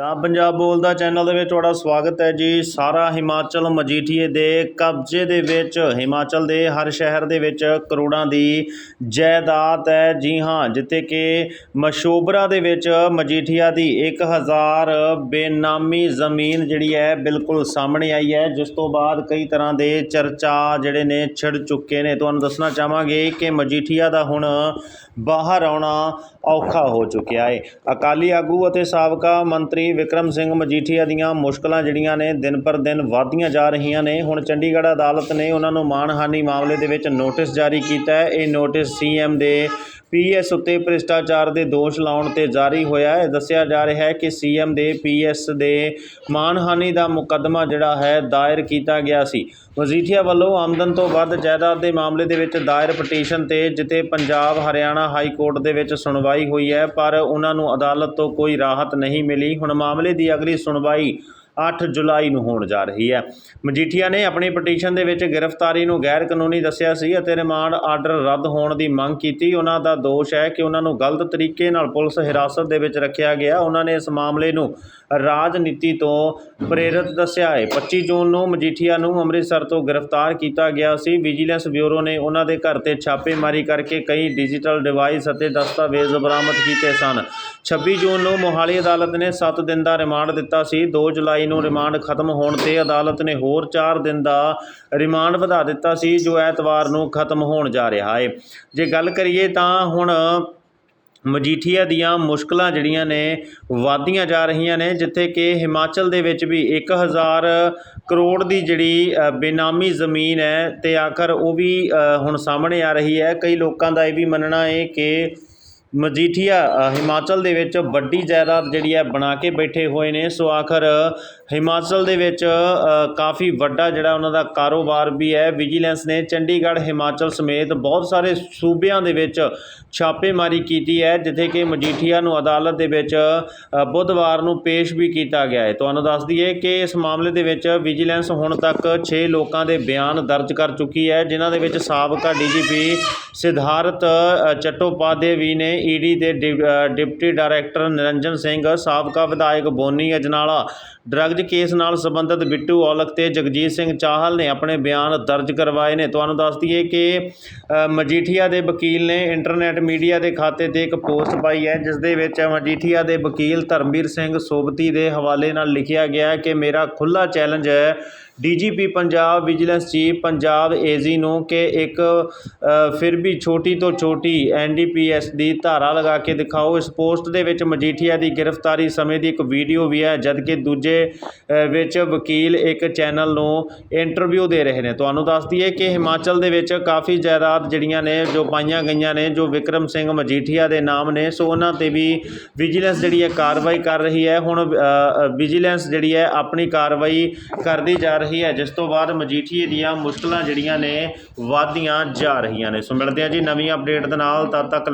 ਦਾ ਪੰਜਾਬ ਬੋਲਦਾ ਚੈਨਲ ਦੇ ਵਿੱਚ ਤੁਹਾਡਾ ਸਵਾਗਤ ਹੈ ਜੀ। ਸਾਰਾ ਹਿਮਾਚਲ ਮਜੀਠੀਏ ਦੇ ਕਬਜ਼ੇ ਦੇ ਵਿੱਚ, ਹਿਮਾਚਲ ਦੇ ਹਰ ਸ਼ਹਿਰ ਦੇ ਵਿੱਚ ਕਰੋੜਾਂ ਦੀ ਜਾਇਦਾਦ ਹੈ। ਜੀ ਹਾਂ, ਜਿੱਥੇ ਕਿ ਮਸ਼ੋਬਰਾ ਦੇ ਵਿੱਚ ਮਜੀਠੀਆ ਦੀ 1000 ਬੇਨਾਮੀ ਜ਼ਮੀਨ ਜਿਹੜੀ ਹੈ ਬਿਲਕੁਲ ਸਾਹਮਣੇ ਆਈ ਹੈ। ਜਿਸ ਤੋਂ ਬਾਅਦ ਕਈ ਤਰ੍ਹਾਂ ਦੇ ਚਰਚਾ ਜਿਹੜੇ ਨੇ ਛਿੜ ਚੁੱਕੇ ਨੇ। ਤੁਹਾਨੂੰ ਦੱਸਣਾ ਚਾਹਾਂਗੇ ਕਿ ਮਜੀਠੀਆ ਦਾ ਹੁਣ ਬਾਹਰ ਆਉਣਾ ਔਖਾ ਹੋ ਚੁੱਕਿਆ ਹੈ। ਅਕਾਲੀ ਆਗੂ ਅਤੇ ਸਾਬਕਾ ਮੰਤਰੀ ਵਿਕਰਮ ਸਿੰਘ ਮਜੀਠੀਆ ਦੀਆਂ ਮੁਸ਼ਕਲਾਂ ਜਿਹੜੀਆਂ ਨੇ ਦਿਨ ਪਰ ਦਿਨ ਵਧਦੀਆਂ ਜਾ ਰਹੀਆਂ ਨੇ। ਹੁਣ ਚੰਡੀਗੜ੍ਹ ਅਦਾਲਤ ਨੇ ਉਹਨਾਂ ਨੂੰ ਮਾਣਹਾਨੀ ਮਾਮਲੇ ਦੇ ਵਿੱਚ ਨੋਟਿਸ ਜਾਰੀ ਕੀਤਾ ਹੈ। ਇਹ ਨੋਟਿਸ ਸੀਐਮ ਦੇ ਪੀਐਸ ਉੱਤੇ ਭ੍ਰਿਸ਼ਟਾਚਾਰ ਦੇ ਦੋਸ਼ ਲਾਉਣ ਤੇ ਜਾਰੀ ਹੋਇਆ ਹੈ। ਦੱਸਿਆ ਜਾ ਰਿਹਾ ਹੈ ਕਿ ਸੀਐਮ ਦੇ ਪੀਐਸ ਦੇ ਮਾਣਹਾਨੀ ਦਾ ਮੁਕੱਦਮਾ ਜਿਹੜਾ ਹੈ, ਦਾਇਰ ਕੀਤਾ ਗਿਆ ਸੀ। ਮਜੀਠੀਆ ਵੱਲੋਂ ਆਮਦਨ ਤੋਂ ਵੱਧ ਜਾਇਦਾਦ ਦੇ ਮਾਮਲੇ ਦੇ ਵਿੱਚ ਦਾਇਰ ਪਟੀਸ਼ਨ ਤੇ ਜਿੱਥੇ ਪੰਜਾਬ, ਹਰਿਆਣਾ ਹਾਈ ਕੋਰਟ ਦੇ ਵਿੱਚ ਸੁਣਵਾਈ ਹੋਈ ਹੈ, ਪਰ ਉਹਨਾਂ ਨੂੰ ਅਦਾਲਤ ਤੋਂ ਕੋਈ ਰਾਹਤ ਨਹੀਂ ਮਿਲੀ। ਹੁਣ ਮਾਮਲੇ ਦੀ ਅਗਲੀ ਸੁਣਵਾਈ 8 ਜੁਲਾਈ ਨੂੰ ਹੋਣ ਜਾ ਰਹੀ ਹੈ। ਮਜੀਠੀਆ ਨੇ ਆਪਣੀ ਪਟੀਸ਼ਨ ਦੇ ਵਿੱਚ ਗ੍ਰਿਫਤਾਰੀ ਨੂੰ ਗੈਰ ਕਾਨੂੰਨੀ ਦੱਸਿਆ ਸੀ ਅਤੇ ਰਿਮਾਂਡ ਆਰਡਰ ਰੱਦ ਹੋਣ ਦੀ ਮੰਗ ਕੀਤੀ। ਉਹਨਾਂ ਦਾ ਦੋਸ਼ ਹੈ ਕਿ ਉਹਨਾਂ ਨੂੰ ਗਲਤ ਤਰੀਕੇ ਨਾਲ ਪੁਲਿਸ ਹਿਰਾਸਤ ਦੇ ਵਿੱਚ ਰੱਖਿਆ ਗਿਆ। ਉਹਨਾਂ ਨੇ ਇਸ ਮਾਮਲੇ ਨੂੰ ਰਾਜਨੀਤੀ ਤੋਂ ਪ੍ਰੇਰਿਤ ਦੱਸਿਆ ਹੈ। 25 ਜੂਨ ਨੂੰ ਮਜੀਠੀਆ ਨੂੰ ਅੰਮ੍ਰਿਤਸਰ ਤੋਂ ਗ੍ਰਿਫਤਾਰ ਕੀਤਾ ਗਿਆ ਸੀ। ਵਿਜੀਲੈਂਸ ਬਿਊਰੋ ਨੇ ਉਹਨਾਂ ਦੇ ਘਰ ਤੇ ਛਾਪੇਮਾਰੀ ਕਰਕੇ ਕਈ ਡਿਜੀਟਲ ਡਿਵਾਈਸ ਅਤੇ ਦਸਤਾਵੇਜ਼ ਬਰਾਮਦ ਕੀਤੇ ਸਨ। 26 ਜੂਨ ਨੂੰ ਮੋਹਾਲੀ ਅਦਾਲਤ ਨੇ 7 ਦਿਨ ਦਾ ਰਿਮਾਂਡ ਦਿੱਤਾ ਸੀ। 2 ਜੁਲਾਈ ਨੂੰ ਰਿਮਾਂਡ ਖਤਮ ਹੋਣ ਤੇ ਅਦਾਲਤ ਨੇ ਹੋਰ 4 ਦਿਨ ਦਾ ਰਿਮਾਂਡ ਵਧਾ ਦਿੱਤਾ ਸੀ, ਜੋ ਐਤਵਾਰ ਨੂੰ ਖਤਮ ਹੋਣ ਜਾ ਰਿਹਾ ਹੈ। ਜੇ ਗੱਲ ਕਰੀਏ ਤਾਂ ਹੁਣ ਮਜੀਠੀਆ ਦੀਆਂ ਮੁਸ਼ਕਲਾਂ ਜਿਹੜੀਆਂ ਨੇ ਵਧਦੀਆਂ ਜਾ ਰਹੀਆਂ ਨੇ, ਜਿੱਥੇ ਕਿ ਹਿਮਾਚਲ ਦੇ ਵਿੱਚ ਵੀ 1000 ਕਰੋੜ ਦੀ ਜਿਹੜੀ ਬੇਨਾਮੀ ਜ਼ਮੀਨ ਹੈ ਤੇ ਆਖਰ ਉਹ ਵੀ ਹੁਣ ਸਾਹਮਣੇ ਆ ਰਹੀ ਹੈ। ਕਈ ਲੋਕਾਂ ਦਾ ਇਹ ਵੀ ਮੰਨਣਾ ਹੈ ਕਿ ਮਜੀਠੀਆ ਹਿਮਾਚਲ ਦੇ ਵਿੱਚ ਵੱਡੀ ਜਾਇਦਾਦ ਜਿਹੜੀ ਹੈ ਬਣਾ ਕੇ ਬੈਠੇ ਹੋਏ ਨੇ। ਸੋ ਆਖਰ ਹਿਮਾਚਲ ਦੇ ਵਿੱਚ ਕਾਫੀ ਵੱਡਾ ਜਿਹੜਾ ਉਹਨਾਂ ਦਾ ਕਾਰੋਬਾਰ ਵੀ ਹੈ। ਵਿਜੀਲੈਂਸ ਨੇ ਚੰਡੀਗੜ੍ਹ ਹਿਮਾਚਲ ਸਮੇਤ ਬਹੁਤ ਸਾਰੇ ਸੂਬਿਆਂ ਦੇ ਵਿੱਚ ਛਾਪੇਮਾਰੀ ਕੀਤੀ ਹੈ ਜਿੱਥੇ ਕਿ ਮਜੀਠੀਆ ਨੂੰ ਅਦਾਲਤ ਦੇ ਵਿੱਚ ਬੁੱਧਵਾਰ ਨੂੰ ਪੇਸ਼ ਵੀ ਕੀਤਾ ਗਿਆ ਹੈ। ਤੁਹਾਨੂੰ ਦੱਸ ਦਈਏ ਕਿ ਇਸ ਮਾਮਲੇ ਦੇ ਵਿੱਚ ਵਿਜੀਲੈਂਸ ਹੁਣ ਤੱਕ 6 ਲੋਕਾਂ ਦੇ ਬਿਆਨ ਦਰਜ ਕਰ ਚੁੱਕੀ ਹੈ ਜਿਨ੍ਹਾਂ ਦੇ ਵਿੱਚ ਸਾਬਕਾ ਡੀਜੀਪੀ ਸਿਧਾਰਥ ਅ, ਵੀ ਨੇ। ਈਡੀ ਦੇ dep- deputy director Niranjan Singh, ਸਾਬਕਾ ਵਿਧਾਇਕ ਬੋਨੀ ਅਜਨਾਲਾ ਡਰੱਗਜ਼ ਕੇਸ ਨਾਲ ਸੰਬੰਧਿਤ ਬਿੱਟੂ ਔਲਖ ਤੇ ਜਗਜੀਤ ਸਿੰਘ ਚਾਹਲ ਨੇ ਆਪਣੇ ਬਿਆਨ ਦਰਜ ਕਰਵਾਏ ਨੇ। ਤੁਹਾਨੂੰ ਦੱਸ ਦਈਏ ਕਿ ਮਜੀਠੀਆ ਦੇ ਵਕੀਲ ਨੇ ਇੰਟਰਨੈਟ ਮੀਡੀਆ ਦੇ ਖਾਤੇ ਤੇ ਇੱਕ ਪੋਸਟ ਪਾਈ ਹੈ, ਜਿਸ ਦੇ ਵਿੱਚ ਮਜੀਠੀਆ ਦੇ ਵਕੀਲ ਧਰਮਵੀਰ ਸਿੰਘ ਸੋਬਤੀ ਦੇ ਹਵਾਲੇ ਨਾਲ ਲਿਖਿਆ ਗਿਆ ਕਿ ਮੇਰਾ ਖੁੱਲਾ ਚੈਲੰਜ ਹੈ DGP Punjab vigilance chief Punjab AG ਨੂੰ ਕਿ ਇੱਕ ਫਿਰ ਵੀ ਛੋਟੀ ਤੋਂ ਛੋਟੀ ਐਨਡੀਪੀਐਸ ਦੀ ਧਾਰਾ ਲਗਾ ਕੇ ਦਿਖਾਓ। ਇਸ ਪੋਸਟ ਦੇ ਵਿੱਚ ਮਜੀਠੀਆ ਦੀ ਗ੍ਰਿਫਤਾਰੀ ਸਮੇਂ ਦੀ ਇੱਕ ਵੀਡੀਓ ਵੀ ਹੈ ਜਦਕਿ ਦੂਜੇ ਵਿੱਚ ਵਕੀਲ ਇੱਕ ਚੈਨਲ ਨੂੰ ਇੰਟਰਵਿਊ ਦੇ ਰਹੇ ਨੇ। ਤੁਹਾਨੂੰ ਦੱਸ ਦਈਏ ਕਿ ਹਿਮਾਚਲ ਦੇ ਵਿੱਚ ਕਾਫੀ ਜਾਇਦਾਦ ਜਿਹੜੀਆਂ ਨੇ, ਜੋ ਪਾਈਆਂ ਗਈਆਂ ਨੇ, ਜੋ ਵਿਕਰਮ ਸਿੰਘ ਮਜੀਠੀਆ ਦੇ ਨਾਮ ਨੇ, ਸੋ ਉਹਨਾਂ ਤੇ ਵੀ ਵਿਜੀਲੈਂਸ ਜਿਹੜੀ ਹੈ ਕਾਰਵਾਈ ਕਰ ਰਹੀ ਹੈ। ਹੁਣ ਵਿਜੀਲੈਂਸ ਜਿਹੜੀ ਹੈ ਆਪਣੀ ਕਾਰਵਾਈ ਕਰਦੀ ਜਾ ਰਹੀ ਹੈ, ਜਿਸ ਤੋਂ ਬਾਅਦ ਮਜੀਠੀਏ ਦੀਆਂ ਮੁਸ਼ਕਲਾਂ ਜਿਹੜੀਆਂ ਨੇ ਵਧਦੀਆਂ ਜਾ ਰਹੀਆਂ ਨੇ। ਸੋ ਮਿਲਦੇ ਹਾਂ ਜੀ ਨਵੀਂ ਅਪਡੇਟ ਦੇ ਨਾਲ, ਤਦ ਤੱਕ